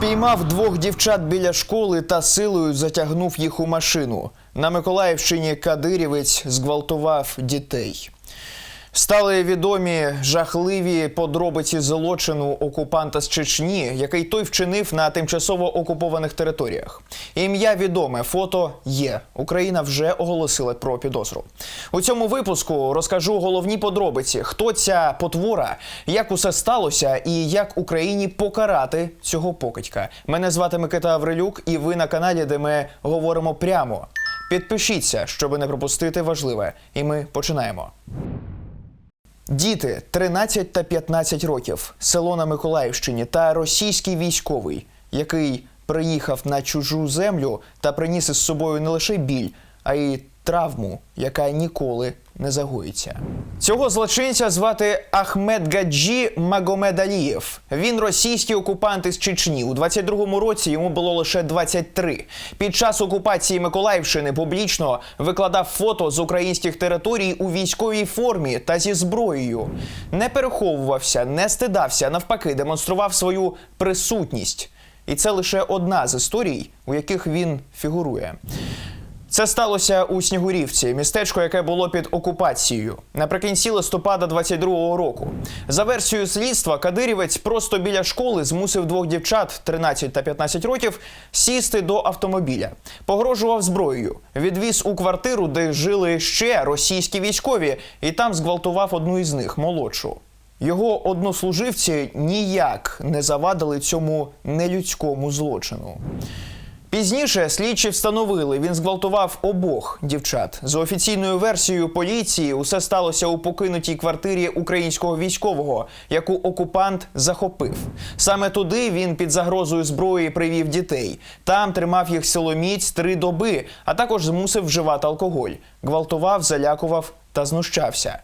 Спіймав двох дівчат біля школи та силою затягнув їх у машину. На Миколаївщині кадирівець зґвалтував дітей. Стали відомі жахливі подробиці злочину окупанта з Чечні, який той вчинив на тимчасово окупованих територіях. Ім'я відоме, фото є. Україна вже оголосила про підозру. У цьому випуску розкажу головні подробиці: хто ця потвора, як усе сталося, і як Україні покарати цього покидька. Мене звати Микита Аврилюк, і ви на каналі, де ми говоримо прямо. Підпишіться, щоб не пропустити важливе. І ми починаємо. Діти 13 та 15 років, село на Миколаївщині та російський військовий, який приїхав на чужу землю та приніс із собою не лише біль, а й травму, яка ніколи не загоїться. Цього злочинця звати Ахмед Гаджі Магомедалієв. Він російський окупант із Чечні. У 22-му році йому було лише 23. Під час окупації Миколаївщини публічно викладав фото з українських територій у військовій формі та зі зброєю. Не переховувався, не стидався, навпаки, демонстрував свою присутність. І це лише одна з історій, у яких він фігурує. Це сталося у Снігурівці, містечко, яке було під окупацією наприкінці листопада 22-го року. За версією слідства, кадирівець просто біля школи змусив двох дівчат 13 та 15 років сісти до автомобіля, погрожував зброєю, відвіз у квартиру, де жили ще російські військові, і там зґвалтував одну із них молодшу. Його однослуживці ніяк не завадили цьому нелюдському злочину. Пізніше слідчі встановили, він зґвалтував обох дівчат. За офіційною версією поліції, усе сталося у покинутій квартирі українського військового, яку окупант захопив. Саме туди він під загрозою зброї привів дітей. Там тримав їх силоміць три доби, а також змусив вживати алкоголь. Гвалтував, залякував та знущався.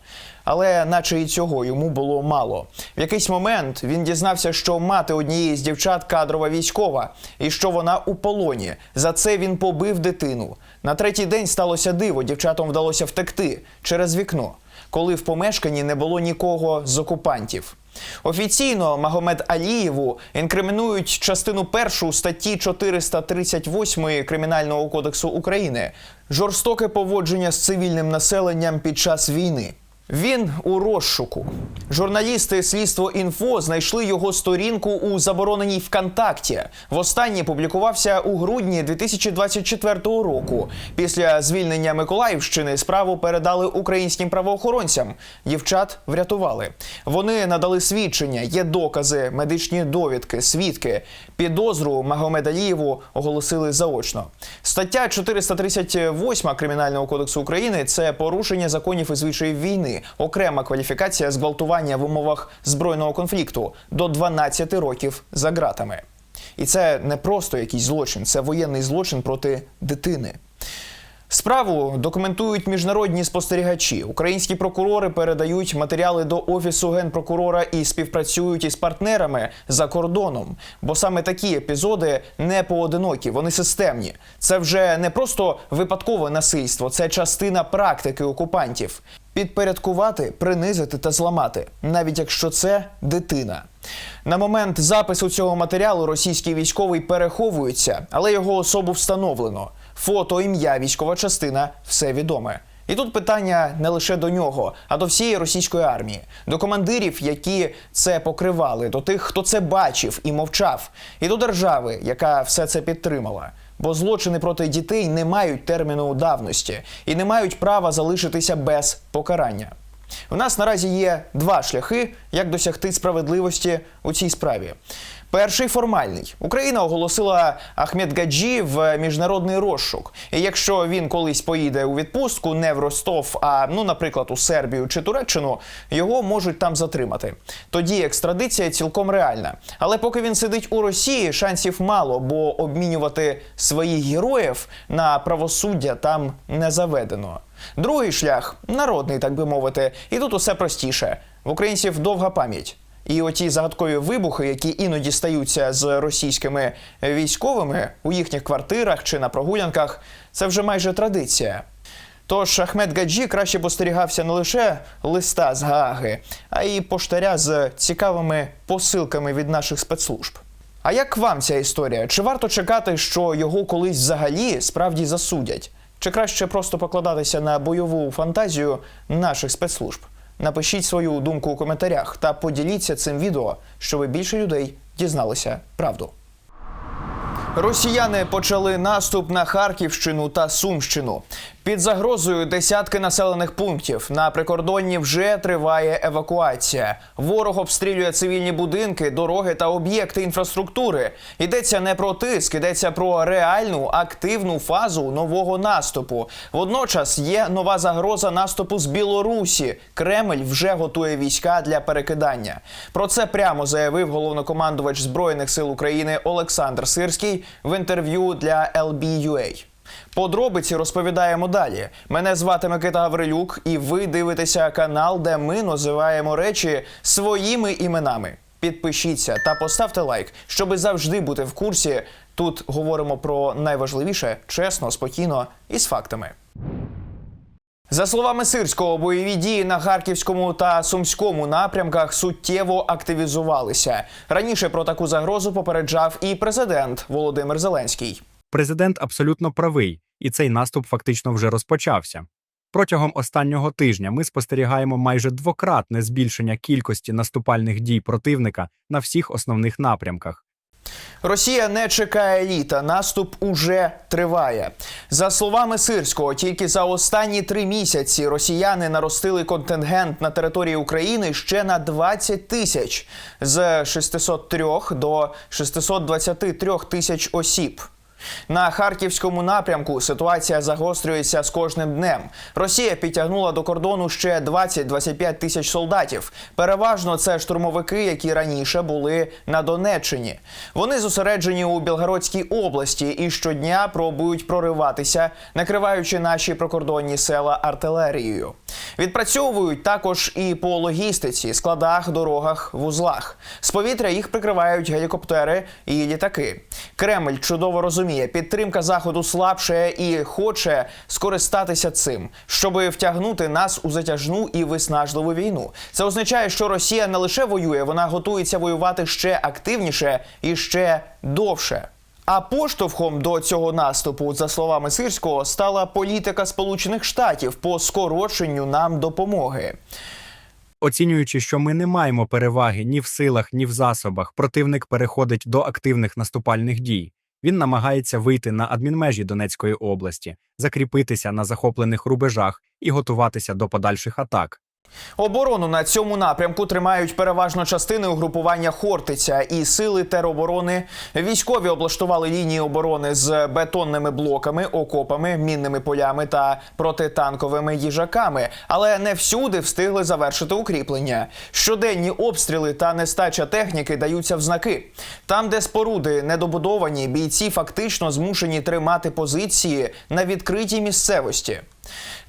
Але, наче і цього йому було мало. В якийсь момент він дізнався, що мати однієї з дівчат кадрова військова, і що вона у полоні. За це він побив дитину. На третій день сталося диво. Дівчатам вдалося втекти через вікно, коли в помешканні не було нікого з окупантів. Офіційно Магомед Алієву інкримінують частину першу статті 438 Кримінального кодексу України жорстоке поводження з цивільним населенням під час війни. Він у розшуку. Журналісти слідство інфо знайшли його сторінку у забороненій ВКонтакті. Востаннє публікувався у грудні 2024 року. Після звільнення Миколаївщини справу передали українським правоохоронцям. Дівчат врятували. Вони надали свідчення, є докази, медичні довідки, свідки. Підозру Магомедалієву оголосили заочно. Стаття 438 Кримінального кодексу України це порушення законів і звичаїв війни окрема кваліфікація зґвалтування в умовах збройного конфлікту до 12 років за ґратами. І це не просто якийсь злочин, це воєнний злочин проти дитини. Справу документують міжнародні спостерігачі. Українські прокурори передають матеріали до офісу генпрокурора і співпрацюють із партнерами за кордоном. Бо саме такі епізоди не поодинокі, вони системні. Це вже не просто випадкове насильство, це частина практики окупантів. Підпорядкувати, принизити та зламати, навіть якщо це дитина. На момент запису цього матеріалу російський військовий переховується, але його особу встановлено. Фото, ім'я, військова частина все відоме. І тут питання не лише до нього, а до всієї російської армії, до командирів, які це покривали, до тих, хто це бачив і мовчав, і до держави, яка все це підтримала. Бо злочини проти дітей не мають терміну давності і не мають права залишитися без покарання. У нас наразі є два шляхи, як досягти справедливості у цій справі. Перший формальний Україна оголосила Ахмед Гаджі в міжнародний розшук. І якщо він колись поїде у відпустку, не в Ростов, а ну, наприклад, у Сербію чи Туреччину, його можуть там затримати. Тоді екстрадиція цілком реальна. Але поки він сидить у Росії, шансів мало, бо обмінювати своїх героїв на правосуддя там не заведено. Другий шлях народний, так би мовити, і тут усе простіше. В українців довга пам'ять. І оті загадкові вибухи, які іноді стаються з російськими військовими у їхніх квартирах чи на прогулянках, це вже майже традиція. Тож Ахмед Гаджі краще постерігався не лише листа з Гааги, а й поштаря з цікавими посилками від наших спецслужб. А як вам ця історія? Чи варто чекати, що його колись взагалі справді засудять? Чи краще просто покладатися на бойову фантазію наших спецслужб? Напишіть свою думку у коментарях та поділіться цим відео, щоб більше людей дізналися правду. Росіяни почали наступ на Харківщину та Сумщину. Під загрозою десятки населених пунктів на прикордонні вже триває евакуація. Ворог обстрілює цивільні будинки, дороги та об'єкти інфраструктури. Йдеться не про тиск, йдеться про реальну активну фазу нового наступу. Водночас є нова загроза наступу з Білорусі. Кремль вже готує війська для перекидання. Про це прямо заявив головнокомандувач збройних сил України Олександр Сирський в інтерв'ю для LBUA. Подробиці розповідаємо далі. Мене звати Микита Гаврилюк, і ви дивитеся канал, де ми називаємо речі своїми іменами. Підпишіться та поставте лайк, щоби завжди бути в курсі. Тут говоримо про найважливіше чесно, спокійно і з фактами. За словами Сирського, бойові дії на Харківському та Сумському напрямках суттєво активізувалися. Раніше про таку загрозу попереджав і президент Володимир Зеленський. Президент абсолютно правий, і цей наступ фактично вже розпочався. Протягом останнього тижня ми спостерігаємо майже двократне збільшення кількості наступальних дій противника на всіх основних напрямках. Росія не чекає літа. Наступ уже триває. За словами Сирського, тільки за останні три місяці росіяни наростили контингент на території України ще на 20 тисяч з 603 до 623 тисяч осіб. На харківському напрямку ситуація загострюється з кожним днем. Росія підтягнула до кордону ще 20-25 тисяч солдатів. Переважно це штурмовики, які раніше були на Донеччині. Вони зосереджені у Білгородській області і щодня пробують прориватися, накриваючи наші прикордонні села артилерією. Відпрацьовують також і по логістиці, складах, дорогах, вузлах. З повітря їх прикривають гелікоптери і літаки. Кремль чудово розуміє, підтримка заходу слабше і хоче скористатися цим, щоб втягнути нас у затяжну і виснажливу війну. Це означає, що Росія не лише воює, вона готується воювати ще активніше і ще довше. А поштовхом до цього наступу, за словами Сирського, стала політика Сполучених Штатів по скороченню нам допомоги. Оцінюючи, що ми не маємо переваги ні в силах, ні в засобах, противник переходить до активних наступальних дій. Він намагається вийти на адмінмежі Донецької області, закріпитися на захоплених рубежах і готуватися до подальших атак. Оборону на цьому напрямку тримають переважно частини угрупування Хортиця і сили тероборони. Військові облаштували лінії оборони з бетонними блоками, окопами, мінними полями та протитанковими їжаками, але не всюди встигли завершити укріплення. Щоденні обстріли та нестача техніки даються в знаки. Там, де споруди недобудовані, бійці фактично змушені тримати позиції на відкритій місцевості.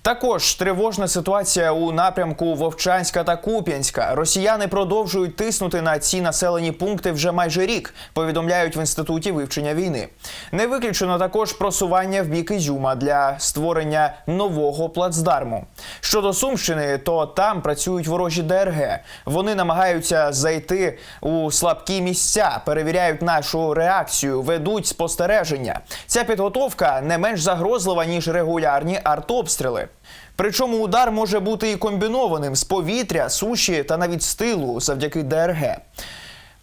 Також тривожна ситуація у напрямку Вовчанська та Куп'янська. Росіяни продовжують тиснути на ці населені пункти вже майже рік. Повідомляють в інституті вивчення війни. Не виключено також просування в бік Ізюма для створення нового плацдарму. Щодо Сумщини, то там працюють ворожі ДРГ. Вони намагаються зайти у слабкі місця, перевіряють нашу реакцію, ведуть спостереження. Ця підготовка не менш загрозлива ніж регулярні артобстріли. Причому удар може бути і комбінованим з повітря, суші та навіть з тилу завдяки ДРГ.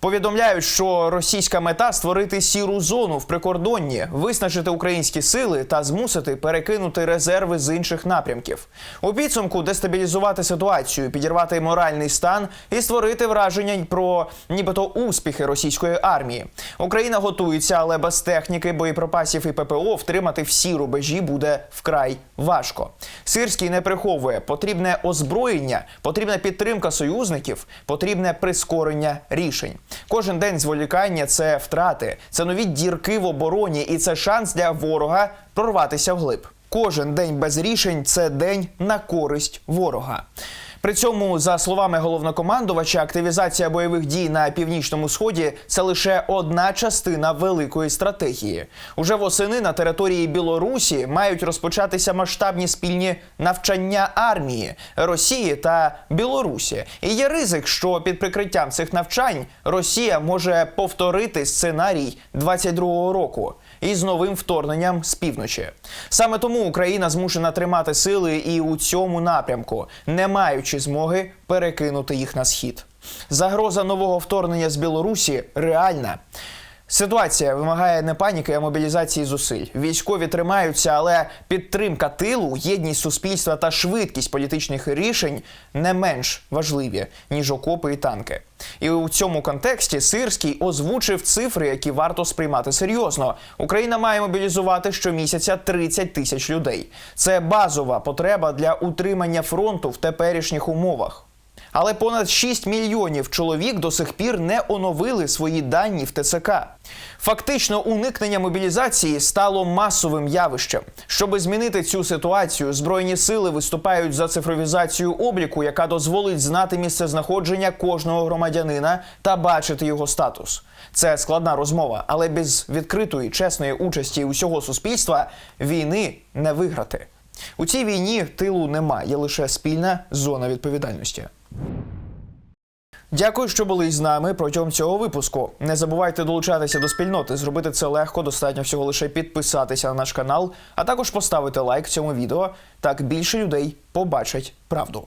Повідомляють, що російська мета створити сіру зону в прикордонні, виснажити українські сили та змусити перекинути резерви з інших напрямків. У підсумку дестабілізувати ситуацію, підірвати моральний стан і створити враження про нібито успіхи російської армії. Україна готується, але без техніки, боєприпасів і ППО втримати всі рубежі буде вкрай важко. Сирський не приховує потрібне озброєння, потрібна підтримка союзників, потрібне прискорення рішень. Кожен день зволікання це втрати, це нові дірки в обороні, і це шанс для ворога прорватися вглиб. Кожен день без рішень це день на користь ворога. При цьому, за словами головнокомандувача, активізація бойових дій на північному сході це лише одна частина великої стратегії. Уже восени на території Білорусі мають розпочатися масштабні спільні навчання армії Росії та Білорусі. І є ризик, що під прикриттям цих навчань Росія може повторити сценарій 22-го року із новим вторгненням з півночі. Саме тому Україна змушена тримати сили і у цьому напрямку, не маючи змоги перекинути їх на схід. Загроза нового вторгнення з Білорусі реальна. Ситуація вимагає не паніки, а мобілізації зусиль. Військові тримаються, але підтримка тилу, єдність суспільства та швидкість політичних рішень не менш важливі ніж окопи і танки. І у цьому контексті Сирський озвучив цифри, які варто сприймати серйозно. Україна має мобілізувати щомісяця 30 тисяч людей. Це базова потреба для утримання фронту в теперішніх умовах. Але понад 6 мільйонів чоловік до сих пір не оновили свої дані в ТЦК. Фактично, уникнення мобілізації стало масовим явищем. Щоби змінити цю ситуацію, збройні сили виступають за цифровізацію обліку, яка дозволить знати місце знаходження кожного громадянина та бачити його статус. Це складна розмова, але без відкритої, чесної участі усього суспільства війни не виграти. У цій війні тилу немає, є лише спільна зона відповідальності. Дякую, що були з нами протягом цього випуску. Не забувайте долучатися до спільноти. Зробити це легко, достатньо всього лише підписатися на наш канал, а також поставити лайк цьому відео. Так більше людей побачать правду.